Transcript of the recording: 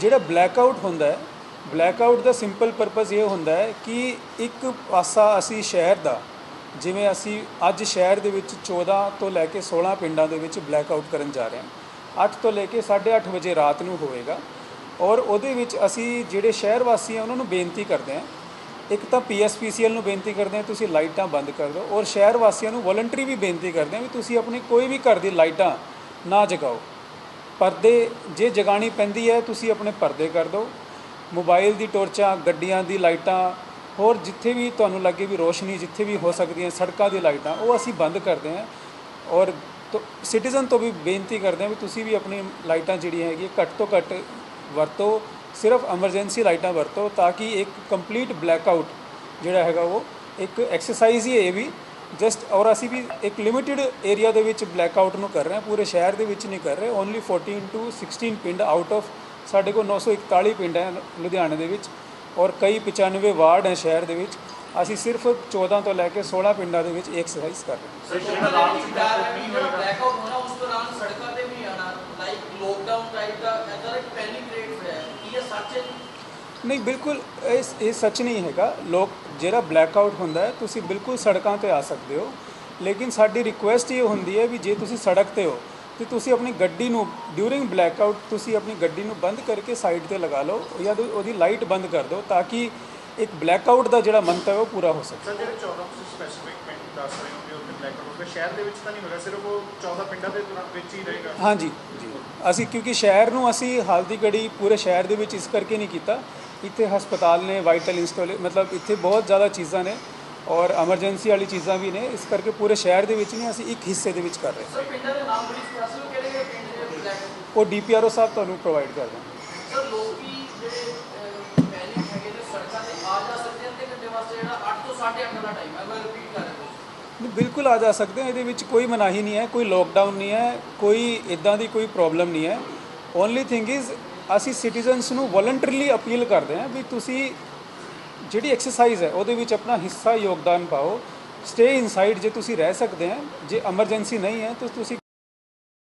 ਜਿਹੜਾ black out ਹੁੰਦਾ ਹੈ ਬਲੈਕਆਊਟ ਦਾ ਸਿੰਪਲ ਪਰਪਸ ਇਹ ਹੁੰਦਾ ਹੈ ਕਿ ਇੱਕ ਪਾਸਾ ਅਸੀਂ ਸ਼ਹਿਰ ਦਾ, ਜਿਵੇਂ ਅਸੀਂ ਅੱਜ ਸ਼ਹਿਰ ਦੇ ਵਿੱਚ 14 ਤੋਂ ਲੈ ਕੇ 16 ਪਿੰਡਾਂ ਦੇ ਵਿੱਚ ਬਲੈਕ ਆਊਟ ਕਰਨ ਜਾ ਰਹੇ ਹਾਂ। 8 ਤੋਂ ਲੈ ਕੇ 8:30 ਵਜੇ ਰਾਤ ਨੂੰ ਹੋਵੇਗਾ ਔਰ ਉਹਦੇ ਵਿੱਚ ਅਸੀਂ ਜਿਹੜੇ ਸ਼ਹਿਰ ਵਾਸੀ ਆ ਉਹਨਾਂ ਨੂੰ ਬੇਨਤੀ ਕਰਦੇ ਹਾਂ। ਇੱਕ ਤਾਂ ਪੀਐਸਪੀਸੀਐਲ ਨੂੰ ਬੇਨਤੀ ਕਰਦੇ ਹਾਂ, ਤੁਸੀਂ ਲਾਈਟਾਂ ਬੰਦ ਕਰ ਦਿਓ ਔਰ ਸ਼ਹਿਰ ਵਾਸੀਆਂ ਨੂੰ ਵੋਲੰਟਰੀ ਵੀ ਬੇਨਤੀ ਕਰਦੇ ਹਾਂ ਵੀ ਤੁਸੀਂ ਆਪਣੀ ਕੋਈ ਵੀ ਘਰ ਦੀ ਲਾਈਟਾਂ ਨਾ ਜਗਾਓ। ਪਰਦੇ ਜੇ ਜਗਾਣੀ ਪੈਂਦੀ ਹੈ, ਤੁਸੀਂ ਆਪਣੇ ਪਰਦੇ ਕਰ ਦਿਓ। ਮੋਬਾਈਲ ਦੀ ਟੋਰਚਾਂ, ਗੱਡੀਆਂ ਦੀ ਲਾਈਟਾਂ, ਹੋਰ ਜਿੱਥੇ ਵੀ ਤੁਹਾਨੂੰ ਲੱਗੇ ਵੀ ਰੋਸ਼ਨੀ ਜਿੱਥੇ ਵੀ ਹੋ ਸਕਦੀ ਹੈ ਸੜਕਾਂ ਦੀ ਲਾਈਟਾਂ, ਉਹ ਅਸੀਂ ਬੰਦ ਕਰਦੇ ਹਾਂ। ਔਰ ਸਿਟੀਜ਼ਨ ਤੋਂ ਵੀ ਬੇਨਤੀ ਕਰਦੇ ਹਾਂ ਵੀ ਤੁਸੀਂ ਵੀ ਆਪਣੀ ਲਾਈਟਾਂ ਜਿਹੜੀਆਂ ਹੈਗੀਆਂ, ਘੱਟ ਤੋਂ ਘੱਟ ਵਰਤੋ। ਸਿਰਫ ਐਮਰਜੈਂਸੀ ਲਾਈਟਾਂ ਵਰਤੋ ਤਾਂ ਕਿ ਇੱਕ ਕੰਪਲੀਟ ਬਲੈਕ ਆਊਟ ਜਿਹੜਾ ਹੈਗਾ ਉਹ, ਇੱਕ ਐਕਸਰਸਾਈਜ਼ ਹੀ ਹੈ ਇਹ ਵੀ ਜਸਟ ਔਰ ਅਸੀਂ ਵੀ ਇੱਕ ਲਿਮਿਟਿਡ ਏਰੀਆ ਦੇ ਵਿੱਚ ਬਲੈਕ ਆਊਟ ਨੂੰ ਕਰ ਰਹੇ ਹਾਂ, ਪੂਰੇ ਸ਼ਹਿਰ ਦੇ ਵਿੱਚ ਨਹੀਂ ਕਰ ਰਹੇ ਓਨਲੀ 14 ਟੂ 16 ਪਿੰਡ ਆਊਟ ਆਫ ਸਾਡੇ ਕੋਲ 941 ਪਿੰਡ ਹੈ ਲੁਧਿਆਣੇ ਦੇ ਵਿੱਚ ਔਰ ਕਈ 95 ਵਾਰਡ ਹੈ ਸ਼ਹਿਰ ਦੇ ਵਿੱਚ। ਅਸੀਂ ਸਿਰਫ 14 ਤੋਂ ਲੈ ਕੇ 16 ਪਿੰਡਾਂ ਦੇ ਵਿੱਚ ਐਕਸਰਸਾਈਜ਼ ਕਰ ਰਹੇ ਹਾਂ। ਸੜਕਾਂ ਤੇ ਵੀ ਆਣਾ ਲਾਈਕ ਲੋਕਡਾਊਨ ਟਾਈਪ ਦਾ ਐਦਾਂ ਪੈਨਿਕ ਰੇਟ ਹੋਇਆ ਇਹ ਸੱਚ ਹੈ ਨਹੀਂ, ਬਿਲਕੁਲ ਇਸ ਇਹ ਸੱਚ ਨਹੀਂ ਹੈਗਾ। ਲੋਕ, ਜਿਹੜਾ ਬਲੈਕ ਆਊਟ ਹੁੰਦਾ ਹੈ, ਤੁਸੀਂ ਬਿਲਕੁਲ ਸੜਕਾਂ ਤੇ ਆ ਸਕਦੇ ਹੋ। ਲੇਕਿਨ ਸਾਡੀ ਰਿਕੁਐਸਟ ਇਹ ਹੁੰਦੀ ਹੈ ਵੀ ਜੇ ਤੁਸੀਂ ਸੜਕ ਤੇ ਹੋ, ਤੇ ਤੁਸੀਂ ਆਪਣੀ ਗੱਡੀ ਨੂੰ ਡਿਊਰਿੰਗ ਬਲੈਕ ਆਊਟ ਤੁਸੀਂ ਆਪਣੀ ਗੱਡੀ ਨੂੰ ਬੰਦ ਕਰਕੇ ਸਾਈਡ ਤੇ ਲਗਾ ਲਓ ਜਾਂ ਤਾਂ ਉਹਦੀ ਲਾਈਟ ਬੰਦ ਕਰ ਦਿਓ, ਤਾਂ ਕਿ ਇੱਕ ਬਲੈਕਆਊਟ ਦਾ ਜਿਹੜਾ ਮੰਤਵ ਹੈ ਉਹ ਪੂਰਾ ਹੋ ਸਕੇ। ਸਰ ਜਿਹੜੇ 14 ਤੁਸੀਂ ਸਪੈਸੀਫਿਕ ਪਿੰਡ ਦੱਸ ਰਹੇ ਹੋ ਕਿ ਉੱਥੇ ਬਲੈਕ ਆਊਟ ਸ਼ਹਿਰ ਦੇ ਵਿੱਚ ਤਾਂ ਨਹੀਂ ਹੋਗਾ ਸਿਰਫ ਉਹ 14 ਪਿੰਡਾਂ ਦੇ ਵਿੱਚ ਹੀ ਰਹੇਗਾ? ਹਾਂਜੀ ਜੀ। ਅਸੀਂ ਕਿਉਂਕਿ ਸ਼ਹਿਰ ਨੂੰ ਅਸੀਂ ਹਾਲ ਦੀ ਘੜੀ ਪੂਰੇ ਸ਼ਹਿਰ ਦੇ ਵਿੱਚ ਇਸ ਕਰਕੇ ਨਹੀਂ ਕੀਤਾ। ਇੱਥੇ ਹਸਪਤਾਲ ਨੇ ਵਾਈਟਲ ਇੰਸਟਾਲੇ ਮਤਲਬ ਇੱਥੇ ਬਹੁਤ ਜ਼ਿਆਦਾ ਚੀਜ਼ਾਂ ਨੇ ਔਰ ਐਮਰਜੈਂਸੀ ਵਾਲੀ ਚੀਜ਼ਾਂ ਵੀ ਨੇ ਇਸ ਕਰਕੇ ਪੂਰੇ ਸ਼ਹਿਰ ਦੇ ਵਿੱਚ ਨਹੀਂ ਅਸੀਂ ਇੱਕ ਹਿੱਸੇ ਦੇ ਵਿੱਚ ਕਰ ਰਹੇ। ਸਰ ਪਿੰਡਾਂ ਦੇ ਨਾਮ ਬੜੀ ਦੱਸੋ ਕਿਹੜੇ ਕਿਹੜੇ ਪਿੰਡ ਜਿਹੜੇ ਬਲੈਕ ਉਹ ਡੀਪੀਆਰਓ ਸਾਹਿਬ ਤੁਹਾਨੂੰ ਪ੍ਰੋਵਾਈਡ ਕਰ ਦੇਣਗੇ ਸਰ ਲੋਕੀ ਜਿਹੜੇ ਪੈਨਿਕ ਹੈਗੇ ਨੇ ਸੜਕਾਂ ਤੇ ਆ ਜਾ ਸਕਦੇ ਹਨ ਤੇ ਘੰਟੇ ਵਾਸਤੇ ਜਿਹੜਾ 8 ਤੋਂ 8:30 ਦਾ ਟਾਈਮ ਹੈ ਮੈਂ ਰਿਪੀਟ ਕਰ ਰਿਹਾ ਬਿਲਕੁਲ ਆ ਜਾ ਸਕਦੇ ਹੋ, ਇਹਦੇ ਵਿੱਚ ਕੋਈ ਮਨਾਹੀ ਨਹੀਂ ਹੈ, ਕੋਈ ਲੋਕਡਾਊਨ ਨਹੀਂ ਹੈ, ਕੋਈ ਇਦਾਂ ਦੀ ਕੋਈ ਪ੍ਰੋਬਲਮ ਨਹੀਂ ਹੈ। ਓਨਲੀ ਥਿੰਗ ਇਜ਼ ਅਸੀਂ ਸਿਟੀਜ਼ਨਸ ਨੂੰ ਵੋਲੰਟਰੀਲੀ ਅਪੀਲ ਕਰਦੇ ਹਾਂ ਵੀ ਤੁਸੀਂ ਜਿਹੜੀ ਐਕਸਰਸਾਈਜ਼ ਹੈ, ਉਹਦੇ ਵਿੱਚ ਆਪਣਾ ਹਿੱਸਾ ਯੋਗਦਾਨ ਪਾਓ। ਸਟੇ ਇਨਸਾਈਡ ਜੇ ਤੁਸੀਂ ਰਹਿ ਸਕਦੇ ਹੋ, ਜੇ ਐਮਰਜੈਂਸੀ ਨਹੀਂ ਹੈ, ਤਾਂ ਤੁਸੀਂ